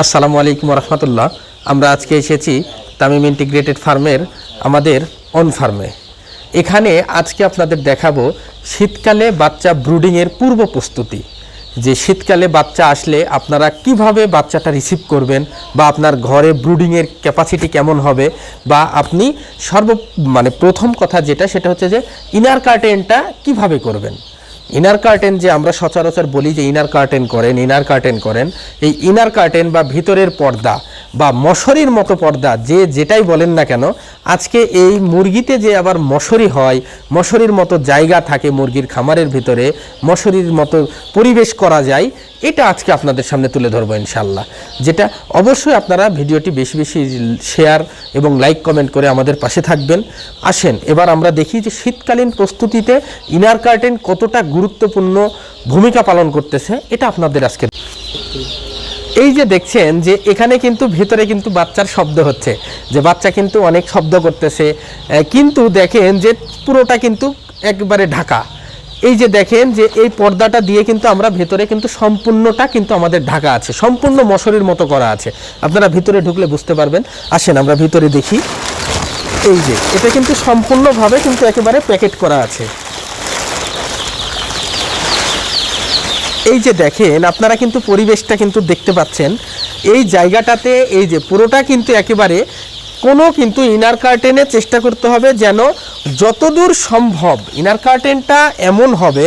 আসসালামু আলাইকুম রহমতুল্লাহ আমরা আজকে এসেছি তামিম ইন্টিগ্রেটেড ফার্মের, আমাদের অন ফার্মে এখানে আজকে আপনাদের দেখাবো শীতকালে বাচ্চা ব্রুডিংয়ের পূর্ব প্রস্তুতি। যে শীতকালে বাচ্চা আসলে আপনারা কীভাবে বাচ্চাটা রিসিভ করবেন বা আপনার ঘরে ব্রুডিংয়ের ক্যাপাসিটি কেমন হবে বা আপনি সর্ব মানে প্রথম কথা যেটা, সেটা হচ্ছে যে ইনার কার্টেনটা কীভাবে করবেন। ইনার কার্টেন যে আমরা সচরাচর বলি যে ইনার কার্টেন করেন, ইনার কার্টেন করেন, এই ইনার কার্টেন বা ভিতরের পর্দা বা মশারির মতো পর্দা, যে যেটাই বলেন না কেন, আজকে এই মুরগিতে যে আবার মশারি হয়, মশারির মতো জায়গা থাকে মুরগির খামারের ভিতরে, মশারির মতো পরিবেশ করা যায়, এটা আজকে আপনাদের সামনে তুলে ধরবো ইনশাল্লাহ যেটা অবশ্যই আপনারা ভিডিওটি বেশি বেশি শেয়ার এবং লাইক কমেন্ট করে আমাদের পাশে থাকবেন। আসেন, এবার আমরা দেখি যে শীতকালীন প্রস্তুতিতে ইনার কার্টেন কতটা গুরুত্বপূর্ণ ভূমিকা পালন করতেছে, এটা আপনাদের আজকে এই যে দেখছেন যে এখানে কিন্তু ভিতরে কিন্তু বাচ্চার শব্দ হচ্ছে, যে বাচ্চা কিন্তু অনেক শব্দ করতেছে কিন্তু দেখেন যে পুরোটা কিন্তু একবারে ঢাকা। এই যে দেখেন যে এই পর্দাটা দিয়ে কিন্তু আমরা ভেতরে কিন্তু সম্পূর্ণটা কিন্তু আমাদের ঢাকা আছে, সম্পূর্ণ মশারির মতো করা আছে। আপনারা ভিতরে ঢুকলে বুঝতে পারবেন। আসেন আমরা ভিতরে দেখি। এই যে, এটা কিন্তু সম্পূর্ণভাবে কিন্তু একেবারে প্যাকেট করা আছে। এই যে দেখেন, আপনারা কিন্তু পরিবেশটা কিন্তু দেখতে পাচ্ছেন। এই জায়গাটাতে এই যে পুরোটা কিন্তু একেবারে কোনো কিন্তু ইনার কার্টেনে চেষ্টা করতে হবে যেন যতদূর সম্ভব ইনার কার্টেনটা এমন হবে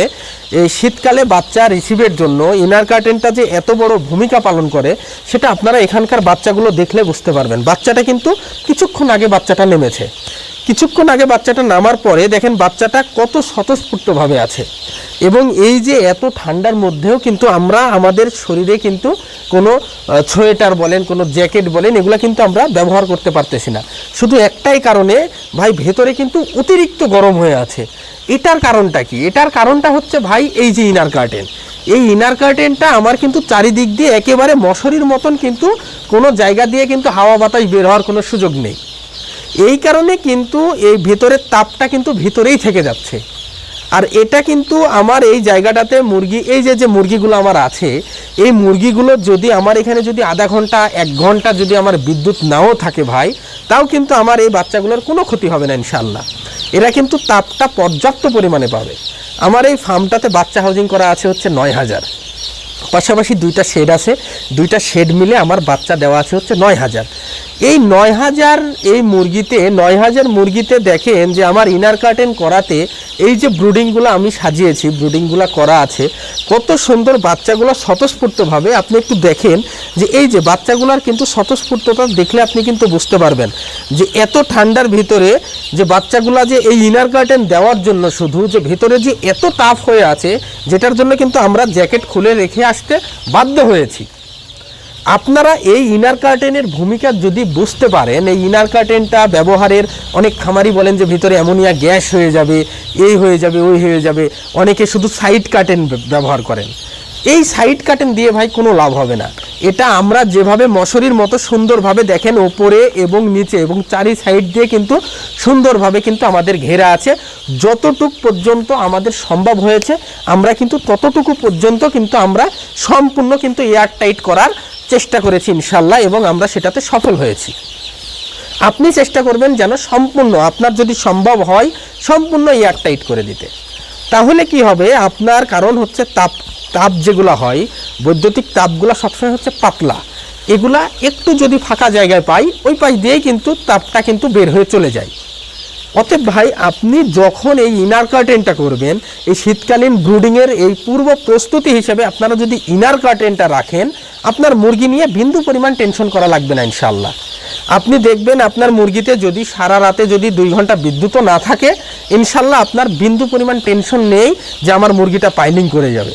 এই শীতকালে বাচ্চা রিসিভের জন্য ইনার কার্টেনটা যে এত বড় ভূমিকা পালন করে, সেটা আপনারা এখানকার বাচ্চাগুলো দেখলে বুঝতে পারবেন। বাচ্চাটা কিন্তু কিছুক্ষণ আগে বাচ্চাটা নেমেছে। কিছুক্ষণ আগে বাচ্চাটা নামার পরে দেখেন বাচ্চাটা কত স্বতঃস্ফূর্তভাবে আছে। এবং এই যে এত ঠান্ডার মধ্যেও কিন্তু আমরা আমাদের শরীরে কিন্তু কোনো সোয়েটার বলেন, কোনো জ্যাকেট বলেন, এগুলো কিন্তু আমরা ব্যবহার করতে পারতেছি না। শুধু একটাই কারণে, ভাই, ভেতরে কিন্তু অতিরিক্ত গরম হয়ে আছে। এটার কারণটা কি? এটার কারণটা হচ্ছে, ভাই, এই যে ইনার কার্টেন এই ইনার কার্টেনটা আমার কিন্তু চারিদিক দিয়ে একেবারে মশারির মতন কিন্তু কোনো জায়গা দিয়ে কিন্তু হাওয়া বাতাস বের হওয়ার কোনো সুযোগ নেই। এই কারণে কিন্তু এই ভেতরের তাপটা কিন্তু ভিতরেই থেকে যাচ্ছে। আর এটা কিন্তু আমার এই জায়গাটাতে মুরগি, এই যে যে মুরগিগুলো আমার আছে, এই মুরগিগুলো যদি আমার এখানে যদি আধা ঘণ্টা, এক ঘণ্টা যদি আমার বিদ্যুৎ নাও থাকে ভাই, তাও কিন্তু আমার এই বাচ্চাগুলোর কোনো ক্ষতি হবে না ইনশাল্লাহ এরা কিন্তু তাপটা পর্যাপ্ত পরিমাণে পাবে। আমার এই ফার্মটাতে বাচ্চা হাউজিং করা আছে হচ্ছে নয় হাজার। পাশাপাশি দুইটা শেড আছে, দুইটা শেড মিলে আমার বাচ্চা দেওয়া আছে হচ্ছে নয় হাজার। এই নয় হাজার এই মুরগিতে, নয় হাজার মুরগিতে দেখেন যে আমার ইনার কার্টেন করাতে এই যে ব্রুডিংগুলো আমি সাজিয়েছি ব্রুডিংগুলো করা আছে, কত সুন্দর বাচ্চাগুলো স্বতঃস্ফূর্তভাবে আপনি একটু দেখেন যে এই যে বাচ্চাগুলোর কিন্তু স্বতঃস্ফূর্ততা দেখলে আপনি কিন্তু বুঝতে পারবেন যে এত ঠান্ডার ভিতরে যে বাচ্চাগুলো যে এই ইনার কার্টেন দেওয়ার জন্য শুধু যে ভিতরে যে এত টাফ হয়ে আছে, যেটার জন্য কিন্তু আমরা জ্যাকেট খুলে রেখে আসতে বাধ্য হয়েছি। আপনারা এই ইনার কার্টেনের ভূমিকা যদি বুঝতে পারেন, এই ইনার কার্টেনটা ব্যবহারের অনেক খামারি বলেন যে ভিতরে অ্যামোনিয়া গ্যাস হয়ে যাবে, এই হয়ে যাবে, ওই হয়ে যাবে, অনেকে শুধু সাইড কার্টেন ব্যবহার করেন। এই সাইড কার্টেন দিয়ে ভাই কোনো লাভ হবে না। এটা আমরা যেভাবে মশারির মতো সুন্দরভাবে দেখেন ওপরে এবং নিচে এবং চারি সাইড দিয়ে কিন্তু সুন্দরভাবে কিন্তু আমাদের ঘেরা আছে। যতটুক পর্যন্ত আমাদের সম্ভব হয়েছে, আমরা কিন্তু ততটুকু পর্যন্ত কিন্তু আমরা সম্পূর্ণ কিন্তু এয়ার টাইট করার চেষ্টা করেছি ইনশাল্লাহ এবং আমরা সেটাতে সফল হয়েছি। আপনি চেষ্টা করবেন যেন সম্পূর্ণ, আপনার যদি সম্ভব হয়, সম্পূর্ণ এয়ার টাইট করে দিতে। তাহলে কি হবে? আপনার কারণ হচ্ছে তাপ তাপ যেগুলো হয়, বৈদ্যুতিক তাপগুলো সবসময় হচ্ছে পাতলা। এগুলা একটু যদি ফাঁকা জায়গায় পাই, ওই পাশ দিয়েই কিন্তু তাপটা কিন্তু বের হয়ে চলে যায়। অতএব ভাই, আপনি যখন এই ইনার কার্টেনটা করবেন, এই শীতকালীন ব্রুডিংয়ের এই পূর্ব প্রস্তুতি হিসেবে আপনারা যদি ইনার কার্টেনটা রাখেন, আপনার মুরগি নিয়ে বিন্দু পরিমাণ টেনশন করা লাগবে না ইনশাল্লাহ আপনি দেখবেন আপনার মুরগিতে যদি সারা রাতে যদি দুই ঘণ্টা বিদ্যুৎও না থাকে ইনশাল্লাহ আপনার বিন্দু পরিমাণ টেনশন নেই যে আমার মুরগিটা পাইলিং করে যাবে।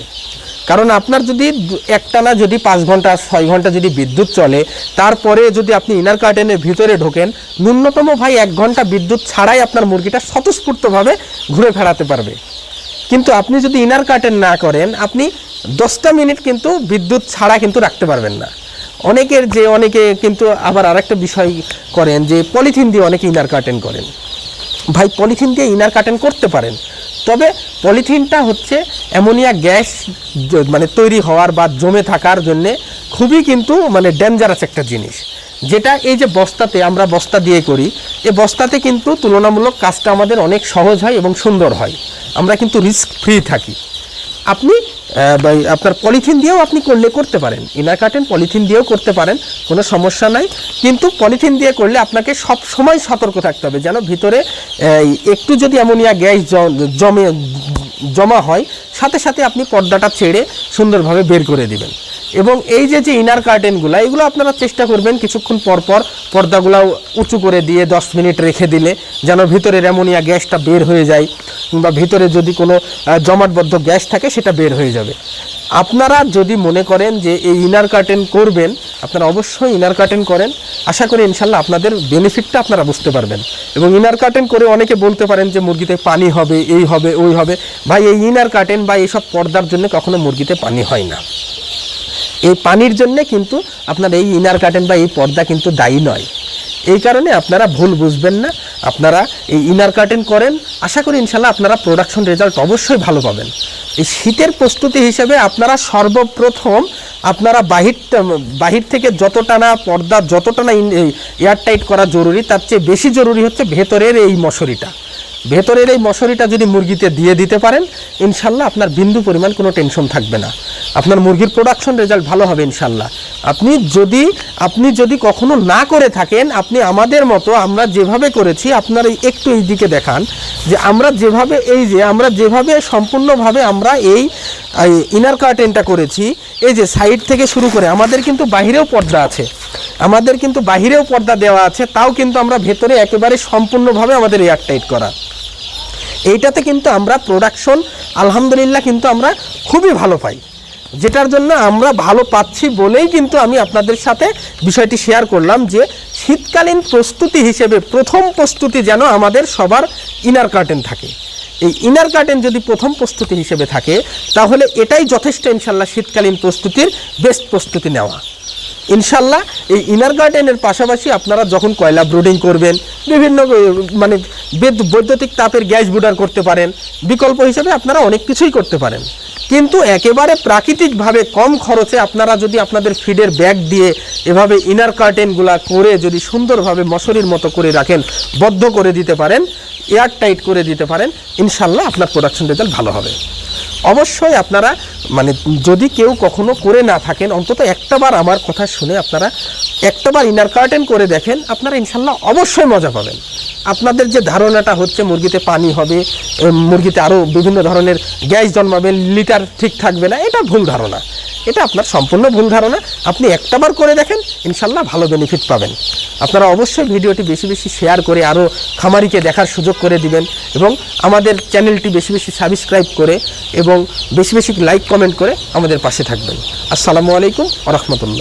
কারণ আপনার যদি একটানা যদি পাঁচ ঘণ্টা, ছয় ঘণ্টা যদি বিদ্যুৎ চলে, তারপরে যদি আপনি ইনার কার্টেনের ভিতরে ঢোকেন, ন্যূনতম ভাই এক ঘণ্টা বিদ্যুৎ ছাড়াই আপনার মুরগিটা স্বতঃস্ফূর্তভাবে ঘুরে ফেরাতে পারবে। কিন্তু আপনি যদি ইনার কার্টেন না করেন, আপনি দশটা মিনিট কিন্তু বিদ্যুৎ ছাড়া কিন্তু রাখতে পারবেন না। অনেকের যে, অনেকে কিন্তু আবার আরেকটা বিষয় করেন যে, পলিথিন দিয়ে অনেকে ইনার কার্টেন করেন। ভাই, পলিথিন দিয়ে ইনার কার্টেন করতে পারেন। তবে পলিথিনটা হচ্ছে অ্যামোনিয়া গ্যাস মানে তৈরি হওয়ার বা জমে থাকার জন্যে খুবই কিন্তু মানে ডেঞ্জারাস একটা জিনিস। যেটা এই যে বস্তাতে আমরা বস্তা দিয়ে করি, এ বস্তাতে কিন্তু তুলনামূলক কাজটা আমাদের অনেক সহজ হয় এবং সুন্দর হয়। আমরা কিন্তু রিস্ক ফ্রি থাকি। আপনি আপনার পলিথিন দিয়েও আপনি করলে করতে পারেন। ইনার কার্টেন পলিথিন দিয়েও করতে পারেন, কোনো সমস্যা নাই। কিন্তু পলিথিন দিয়ে করলে আপনাকে সব সময় সতর্ক থাকতে হবে, যেন ভিতরে একটু যদি অ্যামোনিয়া গ্যাস জমে, জমা হয়, সাথে সাথে আপনি পর্দাটা ছেড়ে সুন্দরভাবে বের করে দিবেন। এবং এই যে যে ইনার কার্টেনগুলো এগুলো আপনারা চেষ্টা করবেন কিছুক্ষণ পর পর পর্দাগুলো উঁচু করে দিয়ে দশ মিনিট রেখে দিলে যেন ভিতরের অ্যামোনিয়া গ্যাসটা বের হয়ে যায় কিংবা ভিতরে যদি কোনো জমাটবদ্ধ গ্যাস থাকে সেটা বের হয়ে যাবে। আপনারা যদি মনে করেন যে এই ইনার কার্টেন করবেন, আপনারা অবশ্যই ইনার কার্টেন করেন। আশা করি ইনশাল্লাহ আপনাদের বেনিফিটটা আপনারা বুঝতে পারবেন। এবং ইনার কার্টেন করে অনেকে বলতে পারেন যে, মুরগিতে পানি হবে, এই হবে, ওই হবে। ভাই, এই ইনার কার্টেন বা এইসব পর্দার জন্য কখনো মুরগিতে পানি হয় না। এই পানির জন্য কিন্তু আপনার এই ইনার কার্টেন বা এই পর্দা কিন্তু দায়ী নয়। এই কারণে আপনারা ভুল বুঝবেন না। আপনারা এই ইনার কার্টেন করেন, আশা করি ইনশাল্লাহ আপনারা প্রোডাকশন রেজাল্ট অবশ্যই ভালো পাবেন। এই শীতের প্রস্তুতি হিসেবে আপনারা সর্বপ্রথম আপনারা বাহির বাহির থেকে যতটা না পর্দা যতটা না এয়ারটাইট করা জরুরি, তার চেয়ে বেশি জরুরি হচ্ছে ভেতরের এই মশারিটা। ভেতরের এই মশারিটা যদি মুরগিতে দিয়ে দিতে পারেন, ইনশাল্লাহ আপনার বিন্দু পরিমাণ কোনো টেনশন থাকবে না। আপনার মুরগির প্রোডাকশন রেজাল্ট ভালো হবে ইনশাল্লাহ। আপনি যদি আপনি যদি কখনো না করে থাকেন, আপনি আমাদের মতো আমরা যেভাবে করেছি, আপনার এই একটু এই দিকে দেখান, যে আমরা যেভাবে, এই যে আমরা যেভাবে সম্পূর্ণভাবে আমরা এই ইনার কার্টেনটা করেছি, এই যে সাইড থেকে শুরু করে, আমাদের কিন্তু বাহিরেও পর্দা আছে। আমাদের কিন্তু বাহিরেও পর্দা দেওয়া আছে, তাও কিন্তু আমরা ভেতরে একেবারে সম্পূর্ণভাবে আমাদের এয়ারটাইট করা। এইটাতে কিন্তু আমরা প্রোডাকশন আলহামদুলিল্লাহ কিন্তু আমরা খুবই ভালো পাই। যেটার জন্য আমরা ভালো পাচ্ছি বলেই কিন্তু আমি আপনাদের সাথে বিষয়টি শেয়ার করলাম যে শীতকালীন প্রস্তুতি হিসেবে প্রথম প্রস্তুতি যেন আমাদের সবার ইনার কার্টেন থাকে। এই ইনার গার্ডেন যদি প্রথম প্রস্তুতি হিসেবে থাকে, তাহলে এটাই যথেষ্ট ইনশাল্লাহ শীতকালীন প্রস্তুতির বেস্ট প্রস্তুতি নেওয়া। ইনশাল্লাহ এই ইনার গার্ডেনের পাশাপাশি আপনারা যখন কয়লা ব্রুডিং করবেন, বিভিন্ন মানে বেদ- বৈদ্যুতিক তাপের গ্যাস বুডার করতে পারেন, বিকল্প হিসেবে আপনারা অনেক কিছুই করতে পারেন। কিন্তু একেবারে প্রাকৃতিকভাবে কম খরচে আপনারা যদি আপনাদের ফিডের ব্যাগ দিয়ে এভাবে ইনার কার্টেনগুলা করে যদি সুন্দরভাবে মশারির মতো করে রাখেন, বদ্ধ করে দিতে পারেন এয়ারটাইট করে দিতে পারেন ইনশাল্লাহ আপনার প্রোডাকশন রেজাল্ট ভালো হবে। অবশ্যই আপনারা মানে যদি কেউ কখনো করে না থাকেন, অন্তত একটাবার আমার কথা শুনে আপনারা একটাবার ইনার কার্টেন করে দেখেন, আপনারা ইনশাল্লাহ অবশ্যই মজা পাবেন। আপনাদের যে ধারণাটা হচ্ছে মুরগিতে পানি হবে মুরগিতে আরও বিভিন্ন ধরনের গ্যাস জন্মাবেন লিটার ঠিক থাকবে না, এটা ভুল ধারণা। এটা আপনার সম্পূর্ণ ভুল ধারণা। আপনি একটাবার করে দেখেন, ইনশাল্লাহ ভালো বেনিফিট পাবেন। আপনারা অবশ্যই ভিডিওটি বেশি বেশি শেয়ার করে আরও খামারিকে দেখার সুযোগ করে দিবেন এবং আমাদের চ্যানেলটি বেশি বেশি সাবস্ক্রাইব করে এবং বেশি বেশি লাইক কমেন্ট করে আমাদের পাশে থাকবেন। আসসালামু আলাইকুম রহমতুল্লাহ।